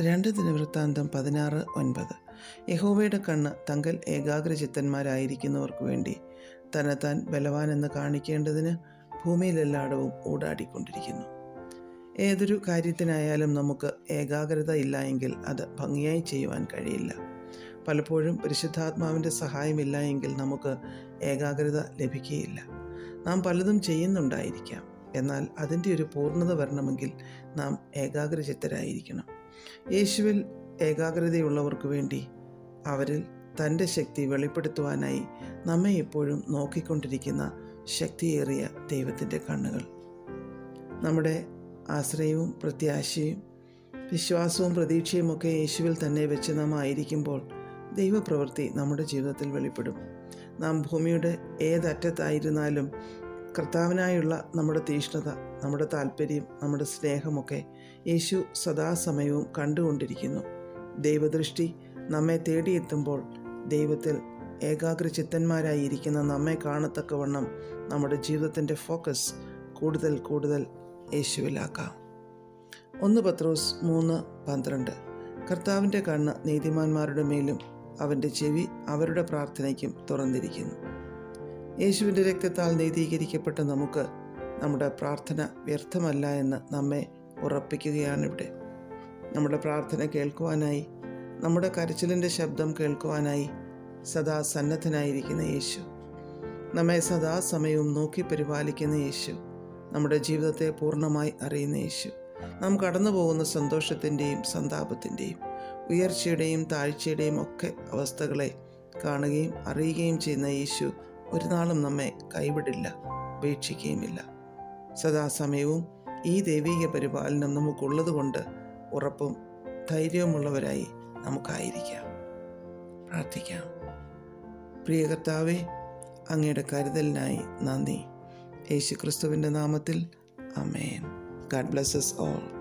രണ്ട് ദിനവൃത്താന്തം പതിനാറ് ഒൻപത്. യഹോവയുടെ കണ്ണ് തങ്കൽ ഏകാഗ്രചിത്തന്മാരായിരിക്കുന്നവർക്ക് വേണ്ടി തന്നെത്താൻ ബലവാനെന്ന് കാണിക്കേണ്ടതിന് ഭൂമിയിലെല്ലായിടവും ഊടാടിക്കൊണ്ടിരിക്കുന്നു. ഏതൊരു കാര്യത്തിനായാലും നമുക്ക് ഏകാഗ്രത ഇല്ല എങ്കിൽ അത് ഭംഗിയായി ചെയ്യുവാൻ കഴിയില്ല. പലപ്പോഴും പരിശുദ്ധാത്മാവിന്റെ സഹായമില്ല എങ്കിൽ നമുക്ക് ഏകാഗ്രത ലഭിക്കുകയില്ല. നാം പലതും ചെയ്യുന്നുണ്ടായിരിക്കാം. എന്നാൽ അതിന്റെ ഒരു പൂർണത വരണമെങ്കിൽ നാം ഏകാഗ്രചിത്തരായിരിക്കണം. യേശുവിൽ ഏകാഗ്രതയുള്ളവർക്ക് വേണ്ടി അവരിൽ തന്റെ ശക്തി വെളിപ്പെടുത്തുവാനായി നമ്മെ എപ്പോഴും നോക്കിക്കൊണ്ടിരിക്കുന്ന ശക്തിയേറിയ ദൈവത്തിന്റെ കണ്ണുകൾ. നമ്മുടെ ആശ്രയവും പ്രത്യാശയും വിശ്വാസവും പ്രതീക്ഷയും ഒക്കെ യേശുവിൽ തന്നെ വെച്ച് നാം ആയിരിക്കുമ്പോൾ ദൈവപ്രവൃത്തി നമ്മുടെ ജീവിതത്തിൽ വെളിപ്പെടും. നാം ഭൂമിയുടെ ഏതറ്റത്തായിരുന്നാലും കർത്താവിനായുള്ള നമ്മുടെ തീഷ്ണത നമ്മുടെ താല്പര്യം നമ്മുടെ സ്നേഹമൊക്കെ യേശു സദാസമയവും കണ്ടുകൊണ്ടിരിക്കുന്നു. ദൈവദൃഷ്ടി നമ്മെ തേടിയെത്തുമ്പോൾ ദൈവത്തിൽ ഏകാഗ്ര ചിത്തന്മാരായിരിക്കുന്ന നമ്മെ കാണത്തക്കവണ്ണം നമ്മുടെ ജീവിതത്തിന്റെ ഫോക്കസ് കൂടുതൽ കൂടുതൽ യേശുവിലാക്കാം. ഒന്ന് പത്രോസ് മൂന്ന് പന്ത്രണ്ട്. കർത്താവിന്റെ കണ്ണ് നീതിമാന്മാരുടെ മേലും അവന്റെ ചെവി അവരുടെ പ്രാർത്ഥനയ്ക്കും തുറന്നിരിക്കുന്നു. യേശുവിന്റെ രക്തത്താൽ നീതീകരിക്കപ്പെട്ട നമുക്ക് നമ്മുടെ പ്രാർത്ഥന വ്യർത്ഥമല്ല എന്ന് നമ്മെ ഉറപ്പിക്കുകയാണ് ഇവിടെ. നമ്മുടെ പ്രാർത്ഥന കേൾക്കുവാനായി നമ്മുടെ കരച്ചിലിന്റെ ശബ്ദം കേൾക്കുവാനായി സദാ സന്നദ്ധനായിരിക്കുന്ന യേശു. നമ്മെ സദാസമയവും നോക്കി പരിപാലിക്കുന്ന യേശു. നമ്മുടെ ജീവിതത്തെ പൂർണമായി അറിയുന്ന യേശു. നാം കടന്നു പോകുന്ന സന്തോഷത്തിന്റെയും സന്താപത്തിന്റെയും ഉയർച്ചയുടെയും താഴ്ചയുടെയും ഒക്കെ അവസ്ഥകളെ കാണുകയും അറിയുകയും ചെയ്യുന്ന യേശു ഒരു നാളും നമ്മെ കൈവിടില്ല ഉപേക്ഷിക്കുകയുമില്ല. സദാസമയവും ഈ ദൈവീക പരിപാലനം നമുക്കുള്ളതുകൊണ്ട് ഉറപ്പും ധൈര്യവുമുള്ളവരായി നമുക്കായിരിക്കാം. പ്രാർത്ഥിക്കാം. പ്രിയ കർത്താവെ അങ്ങയുടെ കരുതലിനായി നന്ദി. യേശു ക്രിസ്തുവിന്റെ നാമത്തിൽ അമേൻ ഗാഡ് ബ്ലെസ്സസ് ഓൾ